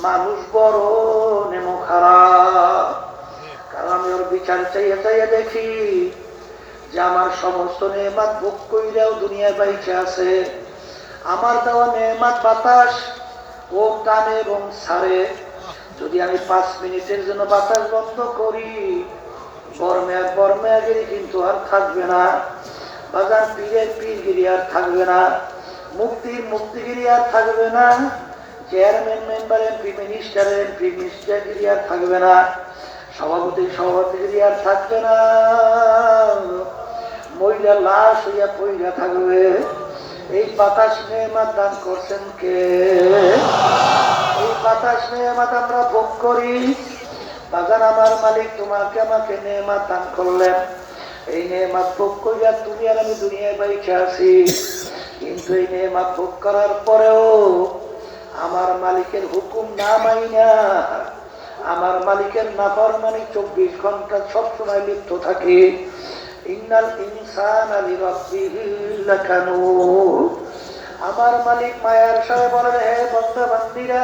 মানুষ বড়, নেমো খারাপ। কারণ আমি ওর বিচার চাইয়া চাইয়া দেখি যে আমার সমস্ত নেমাত ভোগ কইরাও দুনিয়ায় বাইচে আছে। আমার দেওয়া নেমাত বাতাস ও কানে এবং ছাড়ে। যদি আমি পাঁচ মিনিটের জন্য বাতাস বন্ধ করি বর্মেয়ার বর্মেয়াগিরি কিন্তু আর থাকবে না। বাজার পীরের পীরগিরি আর থাকবে না। মুক্তির মুক্তিগিরি আর থাকবে না। Chairman member, MP minister, MP মিনিস্টারগিরি আর থাকবে না। সভাপতি সভাপতিগিরি আর থাকবে না। মহিলা লাশ হইয়া পইরা থাকবে। এই বাতাস নেমাত দান করছেন কে? এই বাতাস নেমাত আমরা ভোগ করি। বাজার আমার মালিক, তোমাকে আমাকে নেমাত দান করলেন। এই নেমাত ভোগ করিয়া তুমি আর আমি দুনিয়ায় বাইকে আছি। কিন্তু এই নেমাত ভোগ করার পরেও আমার মালিকের হুকুম না মাই না আমার মালিকের নাফর মানে চব্বিশ ঘণ্টা সবসময় লিপ্ত থাকে। আমার মালিক মায়ার সাহেব বলেন হে বন্ধা বান্দিরা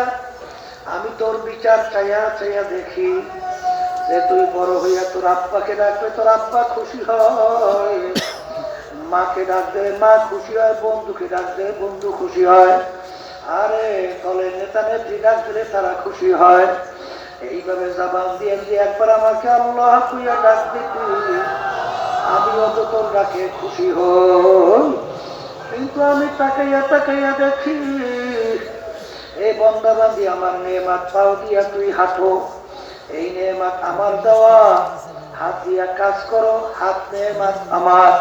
আমি তোর বিচার চাইয়া চাইয়া দেখি যে তুই বড় হইয়া তোর আব্বাকে ডাকবে তোর আব্বা খুশি হয়। মাকে ডাকবে মা খুশি হয়, বন্ধুকে ডাকবে বন্ধু খুশি হয়। আরে, দলের নেতা নেত্রী দিলে তারা খুশি হয়। এইভাবে জবান দিয়ে যে একবার আমাকে আল্লাহ কুইয়া ডাক দিতি আমি অত তোর ডাকে খুশি হই। কিন্তু আমি তাকাইয়া তাকাইয়া দেখি, এই বন্দাবান্দি আমার নেমাত পাও দিয়া তুই হাঁটো। এই নেমাত আমার দেওয়া। হাত দিয়া কাজ করো, হাত নেমাত আমার।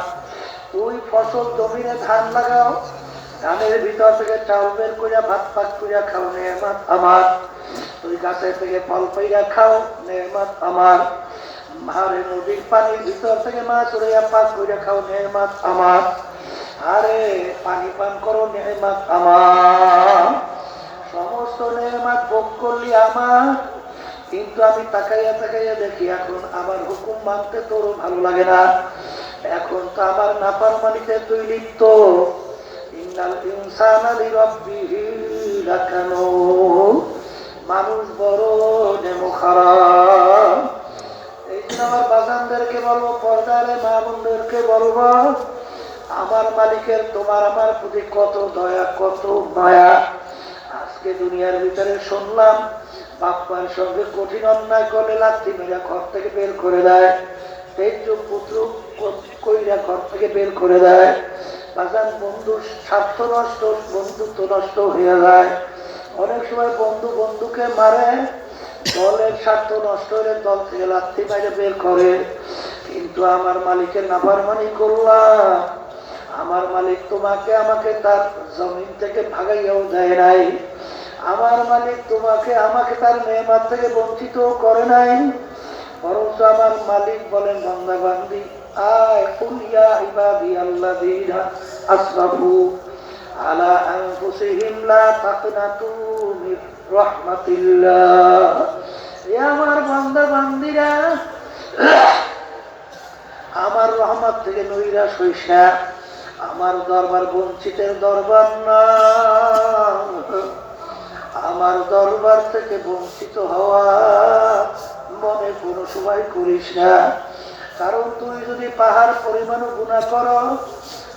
তুই ফসল জমিনে ধান লাগাও ধানের ভিতর থেকে চাউল বের করিয়া ভাত পাক করিয়া খাও নেমাত আমার। তুই গাছের থেকে ফল পাইয়া খাও নেমাত আমার। মারে নদীর পানির ভিতর থেকে মাছ উড়াইয়া পাক করিয়া খাও নেমাত আমার। আরে পানি পান করো নেমাত আমার। সমস্ত নেমাত ভোগ করলি আমার। কিন্তু আমি তাকাইয়া তাকাইয়া দেখি, এখন আমার হুকুম মানতে তোর ভালো লাগে না। এখন তো আমার নাপার মানিতে তুই লিপ্ত ইন্নাল ইনসানা লিরাব্বিহি লাকানুদ মানুষ বড়, নেমো খারাপ। এই জন্য আমার বাগানদেরকে বলব, পর্দারে মা বোনদেরকে বলব, আমার মালিকের তোমার আমার প্রতি কত দয়া, কত মায়া। আজকে দুনিয়ার ভিতরে শুনলাম, বাপ্পার সঙ্গে কঠিন অন্যায় করলে লাথি মেরা ঘর থেকে বের করে দেয়। তেজ পুত্র কইরা ঘর থেকে বের করে দেয়। বাগান বন্ধুর স্বার্থ নষ্ট, বন্ধুত্ব নষ্ট হয়ে যায়। অনেক সময় বন্ধু বন্ধুকে মারে দলের স্বার্থ নষ্ট হলে দল থেকে লাথি বাইরে বের করে। কিন্তু আমার মালিকের নাফারমানি করলাম। আমার মালিক তোমাকে আমাকে তার জমিন থেকে ভাগাইয়াও দেয় নাই। আমার মালিক তোমাকে আমাকে তার মেহমার থেকে বঞ্চিত করে নাই। বরঞ্চ আমার মালিক বলেন মির রাহমাতিল্লাহ। এ আমার বান্দা বান্দিরা, আমার রহমত থেকে নৈরাশ হইসা আমার দরবার বঞ্চিতের দরবার না। আমার দরবার থেকে বঞ্চিত হওয়া মনে কোনো সময় করিস না। কারণ তুই যদি পাহাড় পরিমাণও গুণা করো,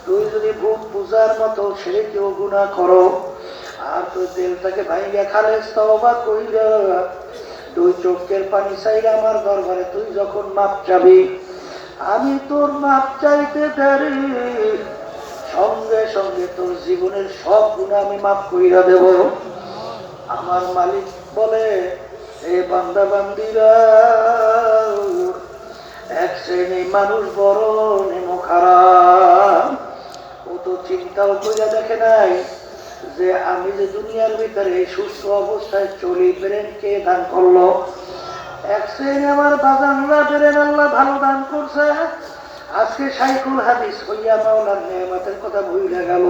তুই যদি ভূত পূজার মতো ছেড়ে কেউ গুণা করো, আর তুই তেলটাকে ভাইয়া খালেস তবা কইরা দুই চোখের পানি চাইলে আমার দরবারে তুই যখন মাপ চাবি, আমি তোর মাপ চাইতে পারি। সঙ্গে সঙ্গে তোর জীবনের সব গুণ আমি মাফ কইরা দেব। আমার মালিক বলে, এ বান্দা, বান্দিরা এক শ্রেণি মানুষ বড়, নেমো খারাপ। ও তো চিন্তাও কইরা দেখে নাই যে আমি যে দুনিয়ার ভিতরে সুস্থ অবস্থায় চলি বেরেন কে দান করল? এক শ্রেণি আমার বাগানরা বেরেন আল্লাহ ভালো দান করছে। আজকে সাইকুল হাদিস হইয়া মাওলার নেয়ামতের কথা ভুলে গেল।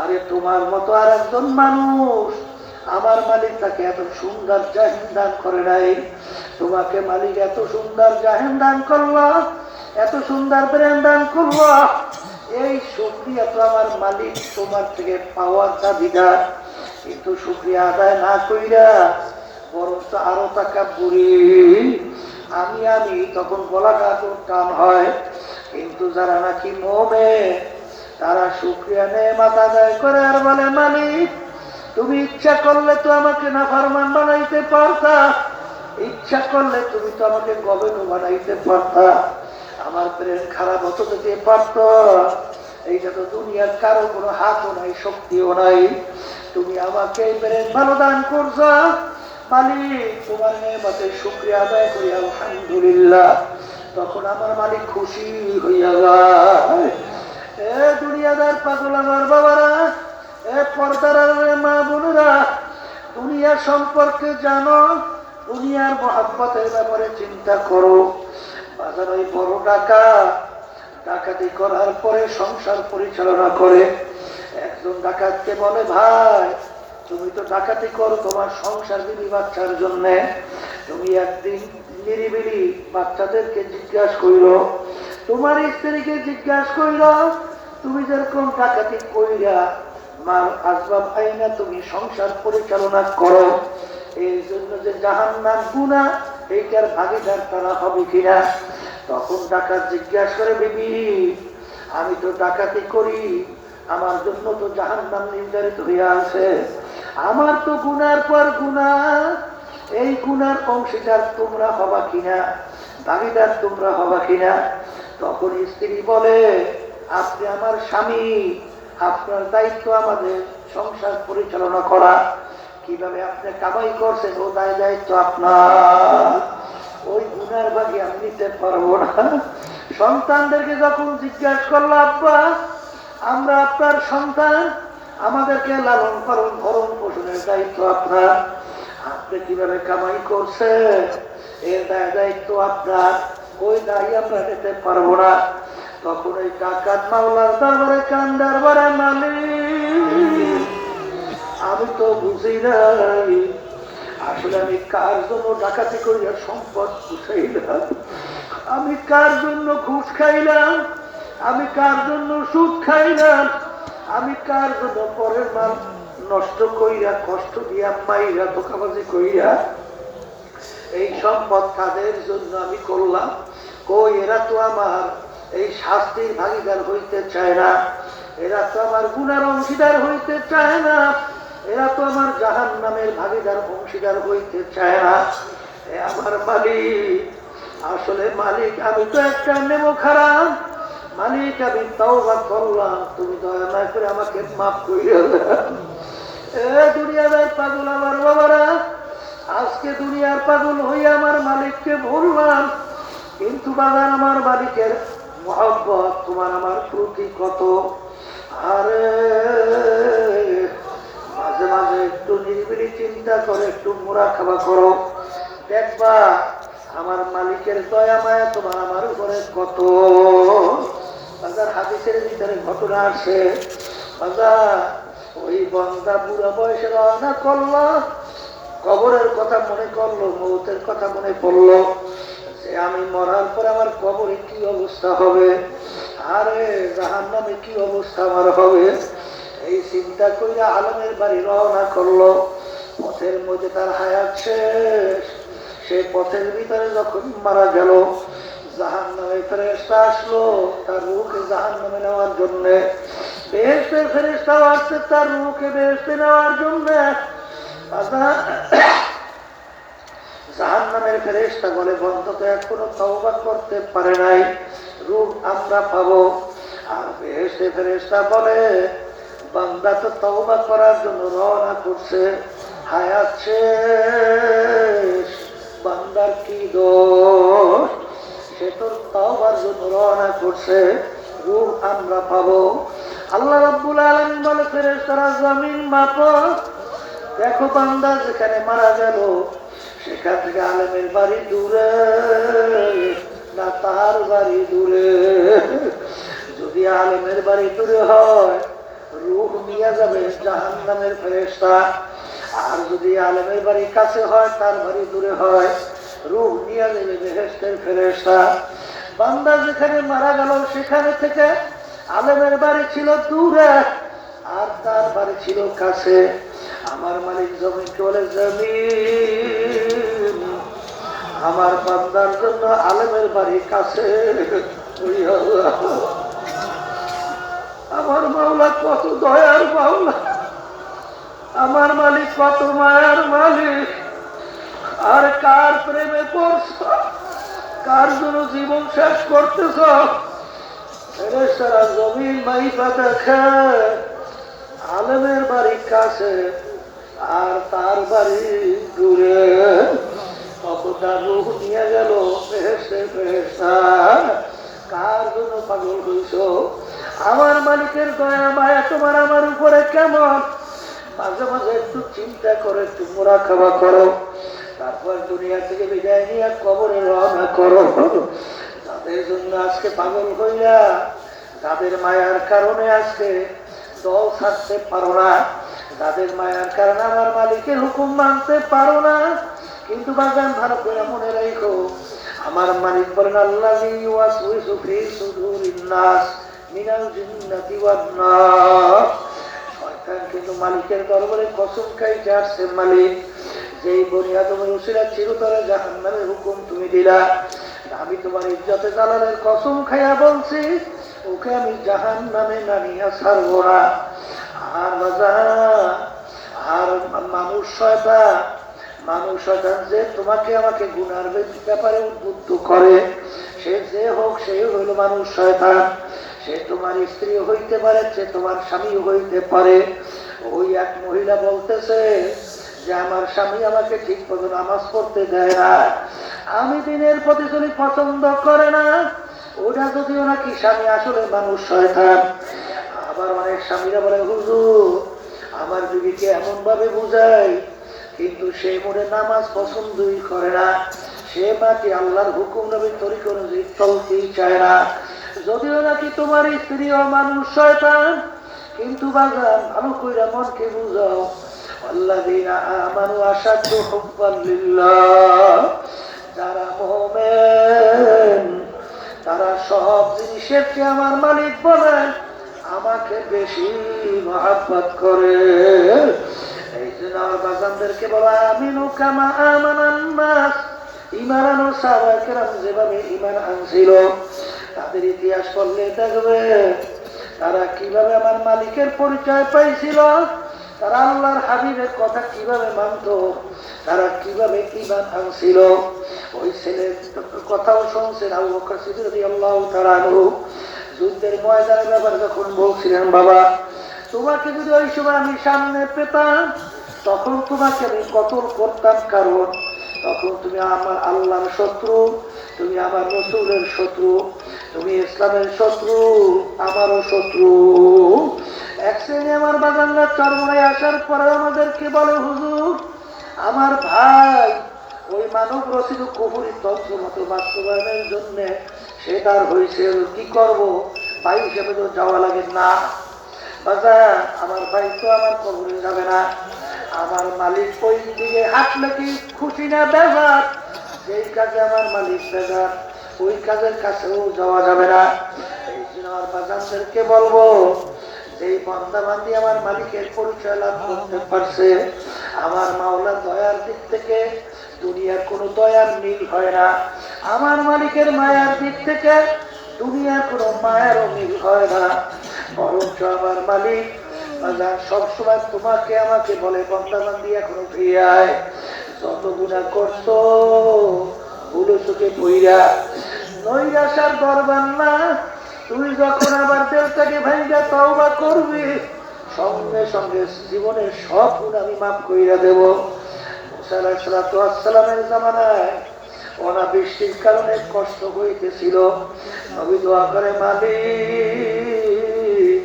আরে তোমার মতো আর একজন মানুষ আমার মালিক তাকে এত সুন্দর জাহিন দান করে নাই। তোমাকে মালিক এত সুন্দর জাহিন দান করল, এত সুন্দর ব্রেন দান করল। এই শুক্রিয়া তো আমার মালিক তোমার থেকে পাওয়ার দাবিদার কিন্তু শুক্রিয়া আদায় না কইরা বরং তো আরও টাকা বুড়ি। আমি আমি তখন গলাটা তো টান হয়। কিন্তু যারা নাকি মোমে, তারা শুক্রিয়া নেয় মাথা দায় করে আর বলে, মালিক তুমি ইচ্ছা করলে তো আমাকে না ফারমান বানাইতে পারতা। ইচ্ছা করলে তুমি তো আমাকে গবেনও বানাইতে পারতা। আমার ব্রেন খারাপ হতো দিতে পারত। এইটা তো দুনিয়ার কারও কোনো হাতও নাই, শক্তিও নাই। তুমি আমাকে ব্রেন ভালো দান করছ মালিক, তোমার নেমতে শুক্রিয়া আদায় করি, আলহামদুলিল্লাহ। তখন আমার মালিক খুশি হইয়া যায়। এ দুনিয়াদার পাগল আমার বাবারা এ পর্দার মা বোনেরা দুনিয়া সম্পর্কে জানো, দুনিয়ার মহাব্বতের ব্যাপারে চিন্তা করো। বাজার ওই বড় টাকা ডাকাতি করার পরে সংসার পরিচালনা করে। একজন ডাকাতকে বলে, ভাই, তুমি তো ডাকাতি করো তোমার সংসার বিবি বাচ্চার জন্যে। তুমি একদিন নিরিবিলি বাচ্চাদেরকে জিজ্ঞাসা কইরো, তোমার স্ত্রীকে জিজ্ঞাসা কইর, তুমি যেরকম ডাকাতি কইরা মাল আসবাব আইনা তুমি সংসার পরিচালনা করো। এই জন্য যে জাহান নাম গুণা এইটার ভাগিদার তারা হবে কিনা? তখন ডাকাত জিজ্ঞাসা করে, বিবি, আমি তো ডাকাতি করি, আমার জন্য তো জাহান নাম নির্ধারিত হইয়া আছে। আমার তো গুনার পর গুণা এই গুনার অংশীদার তোমরা হবা কিনা? ভাগিদার তোমরা হবা কিনা? তখন স্ত্রী বলে, আপনি আমার স্বামী আপনার দায়িত্ব আমাদের সংসার পরিচালনা করা। কীভাবে আপনি কামাই করছেন, ও দায় দায়িত্ব আপনার। ওই গুনার ভাগে আমি নিতে পারব না। সন্তানদেরকে যখন জিজ্ঞাসা করল, আব্বা, আমরা আপনার সন্তান, আমাদেরকে লালন পালন, ভরণ পোষণের দায়িত্ব আপনার। আপনি কীভাবে কামাই করছে এর দায় দায়িত্ব আপনার। ওই দায়ী আমরা নিতে পারব না। তখন ওই ডাকাত মাওলার দরবারে কান্দার বারে মালিক আমি তো বুঝি নাই। আসলে আমি কার জন্য ডাকাতি করিয়া সম্পদ গুছাইলাম আমি কার জন্য ঘুষ খাইলাম? আমি কার জন্য সুদ খাইলাম? আমি কার জন্য পরের মাল নষ্ট কইরা, কষ্ট দিয়া মাইরা ধোকাবাজি কইরা এই সম্পদ তাদের জন্য আমি করলাম? কই, এরা তো আমার এই শাস্তির ভাগিদার হইতে চায় না। এরা তো আমার গুণার অংশীদার হইতে চায় না। এরা তো আমার জাহান নামের ভাগিদার অংশীদার হইতে চায় না। আমার মালিক, আসলে মালিক, আমি তো একটা নেমো খারাপ মালিক, আমি তাও বা করলাম তুমি দয়া না করে আমাকে মাফ করিয়া। এ দুনিয়াদার পাগল আমার বাবারা, আজকে দুনিয়ার পাগল হইয়া আমার মালিককে ভুললাম। কিন্তু বাজার আমার মালিকের মহব্বত, তোমার আমার প্রতি কত? আরে, মাঝে মাঝে একটু নিরিবিলি চিন্তা করে, একটু মোরা খাওয়া করো। দেখবা, আমার মালিকের দয়া মায়া তোমার আমার উপরে কত? হাদিসের ভিতরে ঘটনা আসে ওই বন্দা বুড়া বয়সে রওনা করল, কবরের কথা মনে করল, মৌতের কথা মনে পড়ল। যে আমি মরার পর আমার কবরে কি অবস্থা হবে? আরে জাহান নামে কি অবস্থা আমার হবে? এই চিন্তা করে আলমের বাড়ি রওনা করল। পথের মধ্যে তার হায়াত শেষ। সে পথের ভিতরে যখন মারা গেল জাহান নামে ফেরেস্তা আসলো তার রুখে জাহান নামে নেওয়ার জন্যে। বেহেস্তের ফেরেস্তাও আসছে তার রুখে বেহেস্তে নেওয়ার জন্যে। জাহান নামের ফেরেস্তা বলে, বন্ধ, তো এখনও তওবা করতে পারে নাই। রূপ আমরা পাবো। আর বেহেস্তে ফেরেস্তা বলে, বান্দা তো তওবা করার জন্য রওনা করছে। হায়াত শেষ। বান্দার কি দোষ? সে তোর তওবার জন্য রওনা করছে। রূপ আমরা পাবো। আল্লাহ রাব্বুল আলামিন বলে, ফেরেশতারা জমিন মাপ দেখো বান্দা যেখানে মারা গেল সেখান থেকে আলেমের বাড়ি দূরে না তার বাড়ি দূরে যদি আলেমের বাড়ি দূরে হয়, রুহ নিয়ে যাবে জাহান নামের ফেরেস্তা আর যদি আলেমের বাড়ি কাছে হয়, তার বাড়ি দূরে হয়, রুহ নিয়ে যাবে বেহেস্তের ফেরেস্তা বান্দা যেখানে মারা গেল, সেখানে থেকে আলেমের বাড়ি ছিল দূরে, আর তার বাড়ি ছিল কাছে। আমার মালিক জমিন চলে জমিন। আমার বান্দার জন্য আলেমের বাড়ির কাছে। আমার মাওলা কত দয়ার মাওলা। আমার মালিক কত মায়ার মালিক। আর কার প্রেমে পড়ছ? কার জন্য জীবন শেষ করতেছ? ফেরেশতারা জমিন মাইপা দেখে। আলেমের বাড়ির কাছে। আর তার বাড়ি দূরে কতটা রূপ নিয়ে গেল কার জন্য পাগল হইছ? আমার মালিকের দয়া, মায়া তোমার আমার উপরে কেমন? মাঝে মাঝে একটু চিন্তা করে একটু মোরা খাওয়া করো। তারপর দুনিয়া থেকে বিদায় নিয়ে কবরে রওনা করো। তাদের জন্য আজকে পাগল হইয়া, তাদের মায়ার কারণে আজকে দল ছাড়তে পারো না। তাদের মায়ার কারণে আমার মালিকের হুকুম মানতে পারো না। কিন্তু বাগান ভালো করে মনে রাখো, আমার মালিক বলেন, আল্লাহ কিন্তু মালিকের মালিক যেই বনি আদমের উসিরা চিরতরে জাহান্নামের হুকুম তুমি দিলা। আমি তোমার ইজ্জতে জালালের কসম খাইয়া বলছি, ওকে আমি জাহান নামে নামিয়া ছাড়বো না। আর বাজা আর মানুষ শয়তান। মানুষ শয়তান যে তোমাকে আমাকে গুনার ব্যাপারে উদ্বুদ্ধ করে, সে যে হোক, সে হইল মানুষ শয়তান। সে তোমার স্ত্রী হইতে পারে, সে তোমার স্বামী হইতে পারে। ওই এক মহিলা বলতেছে যে, আমার স্বামী আমাকে ঠিক মতো নামাজ পড়তে দেয় না। আমি দিনের প্রতিযোগী পছন্দ করে না। ওটা যদিও নাকি স্বামী আসলে মানুষ শয়তান। আবার অনেক স্বামীরা বলে, হুজুর, আমার বিবিকে এমন ভাবে বুঝাই, কিন্তু সে মনে নামাজ পছন্দই করে না। সে বাকি আল্লাহর হুকুম নবী তরিক অনুযায়ী চলতেই চায় না। যদিও নাকি তোমার স্ত্রীও মানুষ শয়তান, কিন্তু বাগান ভালো কইরা মনকে বুঝাও। আল্লাযীনা আমানু আশাদ্দু হুব্বান লিল্লাহ। যারা মুমিন, তারা সব জিনিসের আমার মালিক বলেন আমাকে বেশি মহাব্বত করে। এই জন্য আমার বাজানদেরকে বলা, আমিনু কামা আমানান নাস ইমান আনো সাহাবাকেরাম যেভাবে ইমান আনছিল, তাদের ইতিহাস পড়লে দেখবে, তারা কীভাবে আমার মালিকের পরিচয় পাইছিল, তারা আল্লাহর হাবিবের কথা কীভাবে মানত, তারা কীভাবে ইমান আনছিল। ওই ছেলের কথাও শুনছেন আবু বকর সিদ্দিক তাআলা আনহু। যুদ্ধের ময়দানের ব্যাপারে যখন বলছিলেন, বাবা, তোমাকে যদি ওই সময় আমি সামনে পেতাম, তখন তোমাকে আমি কতল করতাম কারণ তখন তুমি আমার আল্লাহর শত্রু, তুমি আমার রসুলের শত্রু, তুমি ইসলামের শত্রু, আমারও শত্রু। এক শ্রেণি আমার বাগানরা চরমনায় আসার পরে আমাদেরকে বলে, হুজুর, আমার ভাই ওই মানব রচিত কুহুরি তন্ত্র মতো বাস্তবায়নের জন্য সে তার হয়েছে কি করব? ভাই হিসেবে তো যাওয়া লাগে না। আমার ভাই তো আমার কবরে যাবে না। আমার মালিক ওই দিকে হাঁটলে কি খুশি না বেজার? যেই কাজে আমার মালিক বেজার, ওই কাজের কাছেও যাওয়া যাবে না। এই জন্য আমার বাজানদেরকে বলব, যেই বন্দাবান্দি আমার মালিকের পরিচয় লাভ করতে পারছে, আমার মাওলা দয়ার দিক থেকে দুনিয়ার কোনো দয়ার মিল হয় না। আমার মালিকের মায়ার দিক থেকে দুনিয়ার কোনো মায়েরও মিল হয় না। বরঞ্চ আমার মালিক সবসময় তোমাকে আমাকে বলে বন্দাবান্দি এখনও ফিরে আয়। যত গুণা করছ, ভুলো চোখে বইরা নৈরাশার দরবার না। তুই যখন আবার দেবতাকে ভাইগা তওবা করবি, সঙ্গে সঙ্গে জীবনের সব গুণ আমি মাফ কইরা দেব। সালামের জামানায় অনাবৃষ্টির কারণে কষ্ট হইতেছিল। নবী দোয়া করে, মালিক,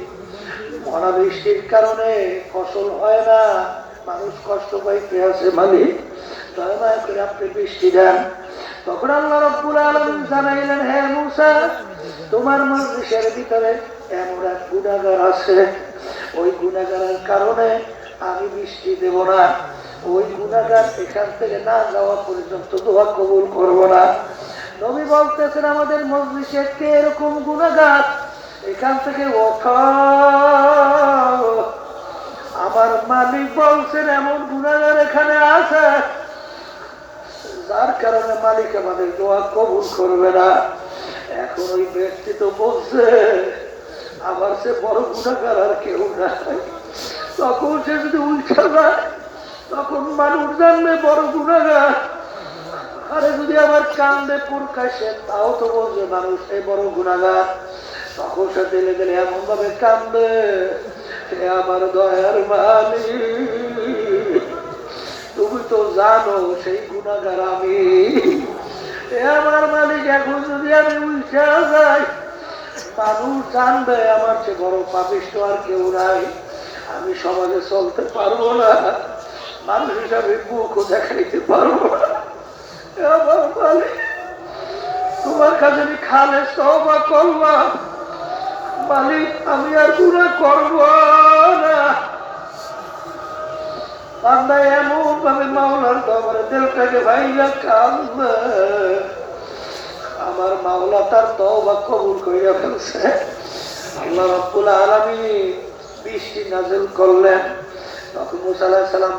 অনাবৃষ্টির কারণে ফসল হয় না, মানুষ কষ্ট পাইতে আছে, মালিক। দয়া করে আপনি বৃষ্টি দেন। তখন আল্লাহ রব্বুল আলম জানাইলেন হ্যাঁ মুসা, তোমার মজলিসের ভিতরে এমন এক গুণাগার আছে। ওই গুণাগারের কারণে আমি বৃষ্টি দেব না। ওই গুণাগার এখান থেকে না যাওয়া পর্যন্ত দোয়া কবুল করব না। নবী বলতেছেন, আমাদের মজলিসে কে এরকম গুণাগার? এখান থেকে আমার মালিক বলছেন, এমন গুণাগার এখানে আছে। যার কারণে মালিক আমাদের দোয়া কবুল করবে না। এখন ওই ব্যক্তি তো বলছে আমার সে বড় গুণাগার আর কেউ নাই। তখন সে যদি উল্টা যায় তখন মানুষ জানবে বড় গুণাগার আরে যদি আমার কান্দে পুরকাশে তাও তো বলছে মানুষ এই বড় গুণাগার তখন সে দিলে দিলে এমন ভাবে কান্দে আমার দয়ার মালিক। তুমি তো জানো সেই গুণাগার আমি। আমার মালিক, এখন যদি আমি উল্টা যাই, মানুষ জানবে আমার চেয়ে বড় পাপিষ্ট আর কেউ নাই। আমি সমাজে চলতে পারব না। মানুষ হিসাবে মুখও দেখাইতে পারব আমার মালিক, তোমার কাছে আমি খালে সবা করলাম। মালিক, আমি আর গুণা করব না। বান্দা এমন ভাবে মাওলার দরবারে দিলটাকে ভাইয়া কান্দে। আমার মাওলা তার তওবা কবুল কইরা ফেলছে। আল্লাহ রাব্বুল আলামিন বৃষ্টি নাজিল করলেন। তখন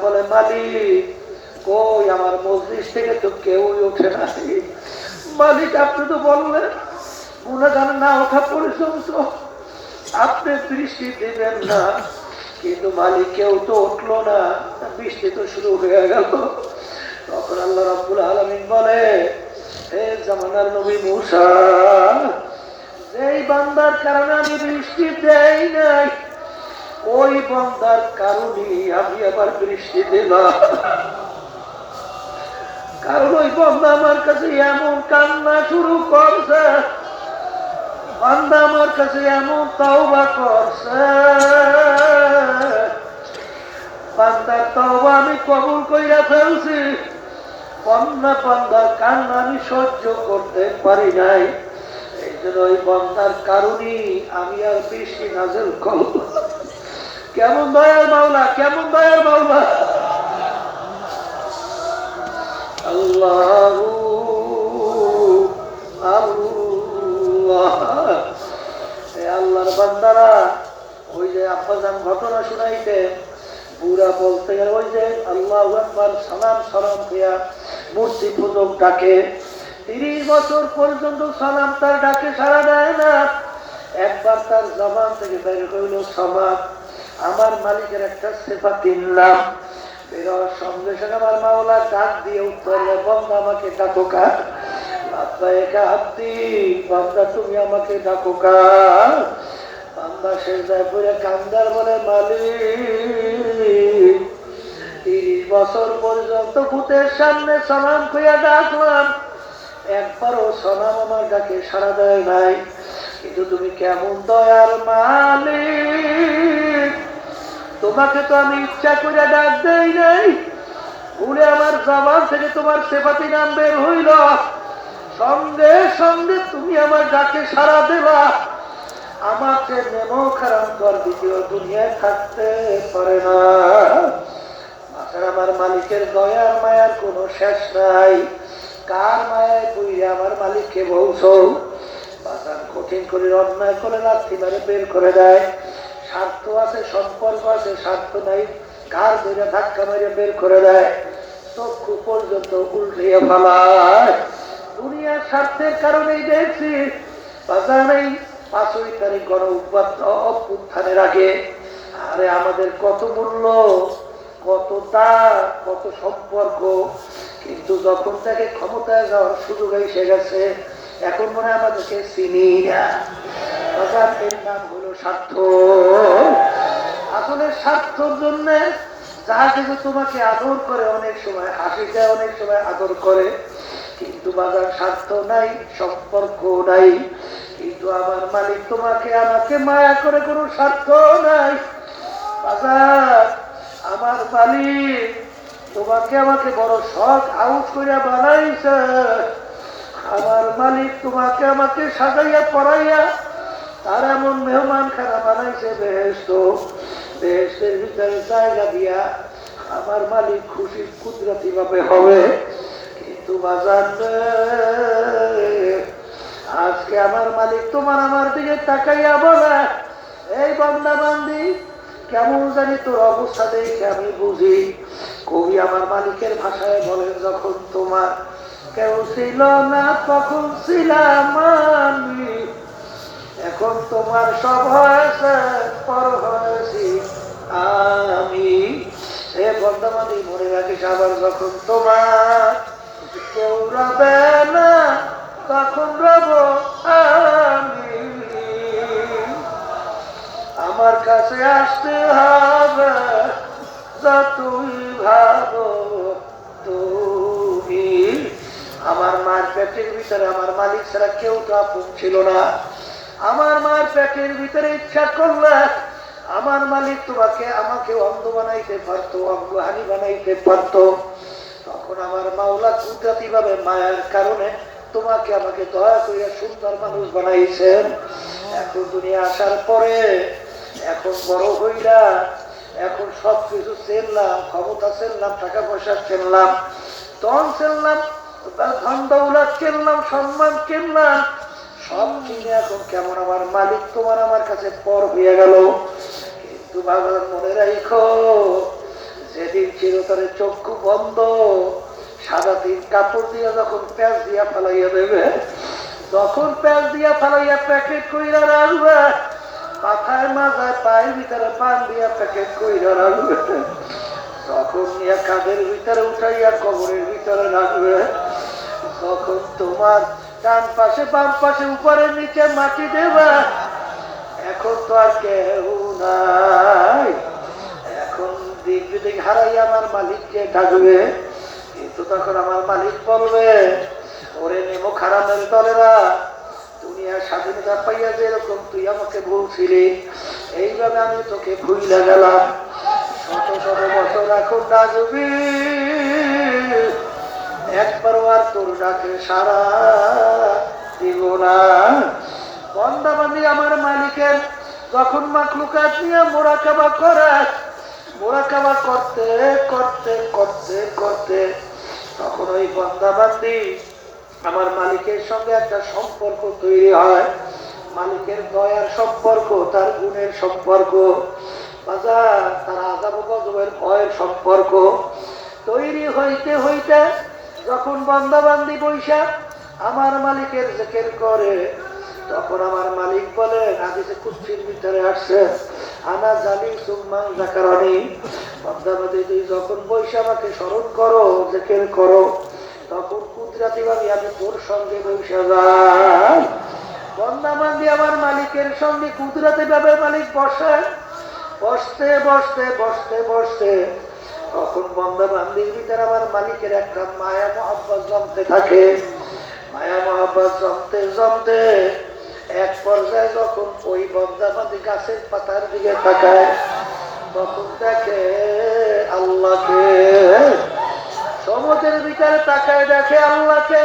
বলে, মালিক, কই আমার মসজিদ থেকে তো কেউই ওঠে নাই মালিক, আপনি তো বললেন না আপনি বৃষ্টি না, কিন্তু মালিক, কেউ তো উঠল না। বৃষ্টি তো শুরু হয়ে গেল। তখন আল্লাহ রাব্বুল আলামিন বলে জামানার নবী মুসা, যেই বান্দার কারণে আমি বৃষ্টি দেই নাই ওই বন্দার কারণে আমি আবার বৃষ্টি দিলাম। কারণ ওই বন্ধা আমার কাছে এমন কান্না শুরু করছে। বান্দা আমার কাছে এমন তাওবা করছে। বান্দার তাওবা আমি কবুল কইরা ফেলছি। বন্দা বান্দার কান্না আমি সহ্য করতে পারি নাই। এই জন্য ওই বন্দার কারণে আমি আর বৃষ্টি নাজেল করব কেমন দয়ার মাওলা, কেমন দয়ার মাওলা। আল্লাহ আল্লাহ। আল্লাহর বান্দারা, ওই যে আব্বাজান ঘটনা শুনাইতে বুড়া বলতে গেলে ওই যে আল্লাহ একবার সালাম সালাম হইয়া মূর্তি পূজক ডাকে। তিরিশ বছর পর্যন্ত সালাম তার ডাকে, সারা দেয় না। একবার তার জবান থেকে বের হইল সমাজ আমার মালিকের একটা সেবা কিনলাম। বেরোর সঙ্গে সঙ্গে আমার মাওলা ডাক দিয়ে উত্তর বন্ধ আমাকে ডাকো কা আব্বাইকে আব্দি বান্দা তুমি আমাকে ডাকো কা বান্দা পরে কান্দার বলে, মালিক, তিরিশ বছর পর্যন্ত ভূতের সামনে সনাম খুঁয়া ডাকলাম। একবারও সনাম আমার ডাকে সারা দেয় নাই। কিন্তু তুমি কেমন দয়ার মালিক? তোমাকে তো আমি ইচ্ছা করে ডাক দেই নাই। উড়ে আমার জবান থেকে তোমার সেবাতি নাম বের হইল। সঙ্গে সঙ্গে তুমি আমার ডাকে সারা দেবা। আমাকে নেমো খারাপ কর, দ্বিতীয় দুনিয়ায় থাকতে পারে না। আমার মালিকের দয়ার মায়ার কোনো শেষ নাই। কার মায়ায় বইরে আমার মালিককে বলছো? বাজার কঠিন করে অন্যায় করে লাথি মারে বের করে দেয়। স্বার্থ আছে সম্পর্ক আছে স্বার্থ নাই। কার ধরে ধাক্কা মেরে বের করে দেয়। চক্ষু পর্যন্ত উল্টিয়ে ফেলায়। দুনিয়ার স্বার্থের কারণেই দেখছি বাজার নেই পাঁচই তারিখ গণ অভ্যুত্থানের আগে। আরে আমাদের কত মূল্য, কত দাম, কত সম্পর্ক। কিন্তু যখন তাকে ক্ষমতায় যাওয়ার সুযোগ এসে গেছে, এখন মনে আমাদেরকে চিনি না। বাজার এর নাম হলো স্বার্থ আসলে স্বার্থর জন্য যাহা কিন্তু তোমাকে আদর করে, অনেক সময় হাসি অনেক সময় আদর করে। কিন্তু বাজার স্বার্থ নাই, সম্পর্ক নাই। কিন্তু আমার মালিক তোমাকে, আমাকে মায়া করে কোনো স্বার্থ নাই। বাজার, আমার মালিক তোমাকে আমাকে বড় শখ, আউট করে বানাইছে। আমার মালিক তোমাকে আমাকে সাজাইয়া পড়াইয়া তার এমন মেহমান খানা বানাইছে বেহেস্ত বেহেস্তের ভিতরে জায়গা দিয়া আমার মালিক খুশি কুদরতি ভাবে হবে। কিন্তু বাজার আজকে আমার মালিক তোমার আমার দিকে তাকাইয়া বলে, এই বন্দা বান্দি, কেমন জানি তোর অবস্থা দেখে আমি বুঝি। কবি আমার মালিকের ভাষায় বলেন, যখন তোমার কেউ ছিল না, তখন ছিলাম আমি। এখন তোমার সব হয়েছে পর হয়েছি। আমি সে বর্ধমানি মনে রাখিস আবার যখন তোমার কেউ রবে না, তখন রব আমি। আমার কাছে আসতে হবে যতই ভাবো তুমি। আমার মার পেটের ভিতরে আমার মালিক ছাড়া কেউ তো আপন ছিল না। আমার মার পেটের ভিতরে ইচ্ছা করলে আমার মালিক তোমাকে আমাকে অন্ধ বানাইতে পারতো অঙ্গহানি বানাইতে পারতো। তখন আমার মাওলা কুদরাতি ভাবে মায়ের কারণে তোমাকে আমাকে দয়া করে সুন্দর মানুষ বানাইছেন। এখন দুনিয়া আসার পরে, এখন বড় হইলা, এখন সব কিছু চেনলাম, ক্ষমতা চেনলাম টাকা পয়সা চেনলাম তন চেনলাম ধন দৌলত কেনলাম সম্মান কেনলাম সব কিনে এখন কেমন আমার মালিক তোমার আমার কাছে পর হয়ে গেল। কিন্তু বাবার মনে রাখো যেদিন চিরতরে চক্ষু বন্ধ, সাদা দিন কাপড় দিয়ে যখন প্যাঁচ দিয়া ফেলাইয়া দেবে, তখন প্যাঁচ দিয়া ফেলাইয়া প্যাকেট কইরা রাখবে। মাথায় মাথায় পায়ের ভিতরে পান দিয়া প্যাকেট কইরা রাখবে। তখন ইয়া কাঁধের ভিতরে উঠাইয়া কবরের ভিতরে রাখবে। তখন তোমার ডান পাশে, বাম পাশে, উপরে, নিচে মাটি দেবে এখন তো আর কেউ নাই। এখন দিক বিদিক হারাই আমার মালিককে ডাকবে কিন্তু তখন আমার মালিক বলবে, ওরে নেমো খারাপের দলেরা, দুনিয়ার স্বাধীনতা পাইয়া যে এরকম তুই আমাকে ভুলছিলি এইভাবে আমি তোকে ভুইলা গেলাম। শত শত বছর এখন ডাকবি একবারও আর তোর ডাকে সারা দিব না। বন্দাবান্দি আমার মালিকের, যখন মাকলুকাত নিয়ে মোরাকাবা করে, মোরাকাবা করতে করতে করতে করতে, তখন ওই বন্দাবান্দি আমার মালিকের সঙ্গে একটা সম্পর্ক তৈরি হয়। মালিকের দয়ার সম্পর্ক, তার গুণের সম্পর্ক তার আজাব গজবের ভয়ের সম্পর্ক। তৈরি হইতে হইতে যখন বন্দাবান্দি বৈশাখ আমার মালিকের জেকের করে, তখন আমার মালিক বলে হাদিসে কুচ্ছির ভিতরে আসছে, আনা জানি সুম্মান জাকারানি। বন্দাবান্দি তুই যখন বৈশা আমাকে স্মরণ করো, জেকের করো, তখন কুদরাতি আমি তোর সঙ্গে বৈশা যাই। বন্দাবান্দি আমার মালিকের সঙ্গে কুদরাতি ভাবে মালিক বসে, বসতে বসতে বসতে বসতে তখন বন্ধা বান্দির ভিতরে আমার মালিকের একটা মায়া মহাব্বত জমতে থাকে। মায়া মহাব্বত জমতে জমতে এক পর্যায়ে যখন ওই বন্ধা বান্দি গাছের পাতার দিকে তাকায়, তখন দেখে আল্লাহকে, সমুদ্রের ভিতরে তাকায় দেখে আল্লাহকে,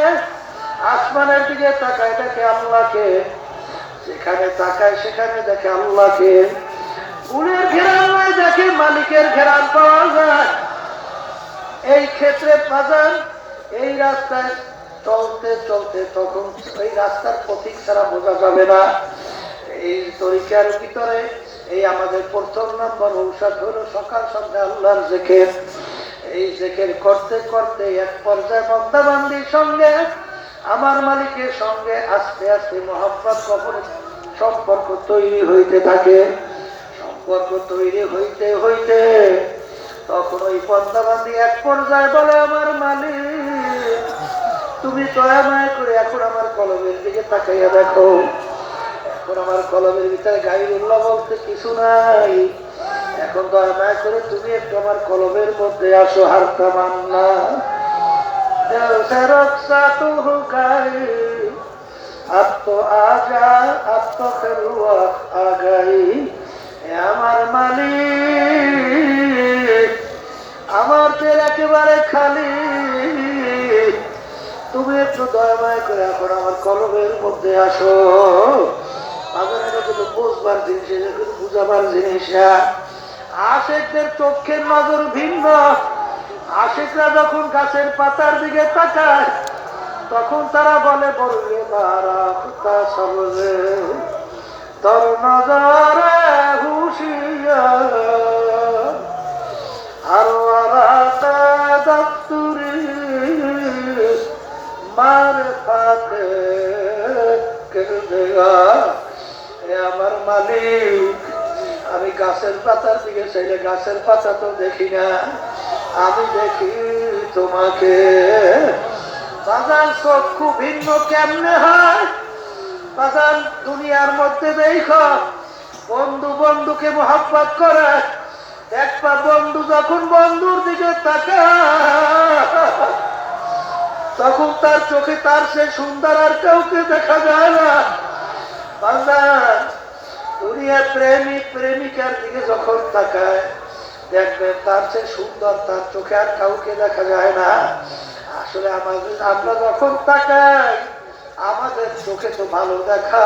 আসমানের দিকে তাকায় দেখে আল্লাহকে, যেখানে তাকায় সেখানে দেখে আল্লাহকে। ফুলের ঘেরান নয় দেখে মালিকের ঘেরান পাওয়া যায়, এই ক্ষেত্রে বাজার এই রাস্তায় চলতে চলতে তখন এই রাস্তার পথিক ছাড়া বোঝা যাবে না। এই তরিকার ভিতরে এই আমাদের প্রথম নম্বর ঔষধ হলো সকাল সন্ধ্যা আল্লাহর জেখের এই জেখের করতে করতে এক পর্যায়ে বন্দাবান্দির সঙ্গে, আমার মালিকের সঙ্গে আস্তে আস্তে মোহাম্মদ কখন সম্পর্ক তৈরি হইতে থাকে। সম্পর্ক তৈরি হইতে হইতে তখন ওই পদ্মাবান্ধি এক পর্যায়ে বলে, আমার মালিক, তুমি দয়াময় করে এখন আমার কলমের দিকে তাকাইয়া দেখো। এখন আমার কলমের ভিতরে গাইরুল্লাহ বলতে কিছু নাই। এখন দয়াময় করে তুমি একটু আমার কলমের মধ্যে আসো, হারতা মান্না। আত্ম আজা আত্ম আগাই। আমার মালিক আমার পেট একেবারে খালি। তুমি একটু দয়াময় করে এখন আমার কলমের মধ্যে আসো। এটা কিন্তু বুঝবার জিনিস কিন্তু বুঝাবার জিনিস না আশেকদের চোখের নজর ভিন্ন। আশেকরা যখন গাছের পাতার দিকে তাকায়, তখন তারা বলে বললে তারা সবজে তোর নজরে হুশিয়ার আরও আলাকা দপ্তরি মার এ আমার মালিক, আমি গাছের পাতার দিকে চাইলে গাছের পাতা তো দেখি না। আমি দেখি তোমাকে। বাজার চক্ষু ভিন্ন কেমনে হয়? বাজার দুনিয়ার মধ্যে দেখ। বন্ধু বন্ধুকে মোহাব্বত করে। একটা বন্ধু যখন বন্ধুর দিকে তাকায়, তখন তার চোখে তার সে সুন্দর আর কাউকে দেখা যায় না। বাজার দুনিয়ার প্রেমিক প্রেমিকার দিকে যখন তাকায়, দেখবেন তার সে সুন্দর, তার চোখে আর কাউকে দেখা যায় না। আসলে আমাদের আমরা যখন তাকাই, আমাদের চোখে তো ভালো দেখা।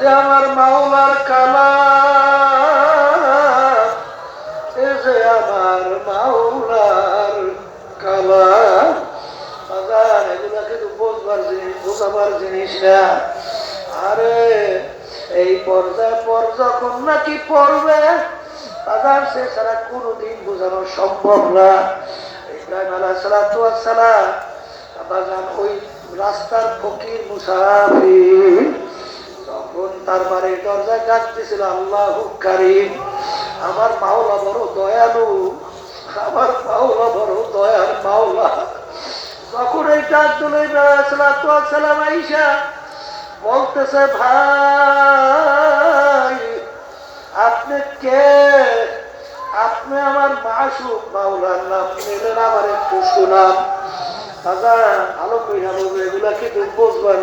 যে আমার মাওলার কালাম, এ যে আমার মাওলার বাজার এগুলা কিন্তু বোঝবার জিনিস বোঝাবার জিনিস না। আরে, এই পর্যায়ে পর যখন নাকি পড়বে বাজার সে ছাড়া কোনোদিন বোঝানো সম্ভব না। ইব্রাহিম আলাহ সালাম ওই রাস্তার ফকির মুসাফির। তখন তার বাড়ির দরজায় ডাকতেছিল আল্লাহ কারিম, আমার মাওলা বড় দয়ালু, আমার মাওলা বড় দয়ার মাওলা। তখন এই ডাক দিল সালাম আইসা। বলতেছে, ভাই, আপনি কে? আপনি আমার মাসুক মাওলার নাম নিলেন, আমার একটু শুনাম দাদা আলো কইরা বলবে এগুলা কি তুমি বুঝবার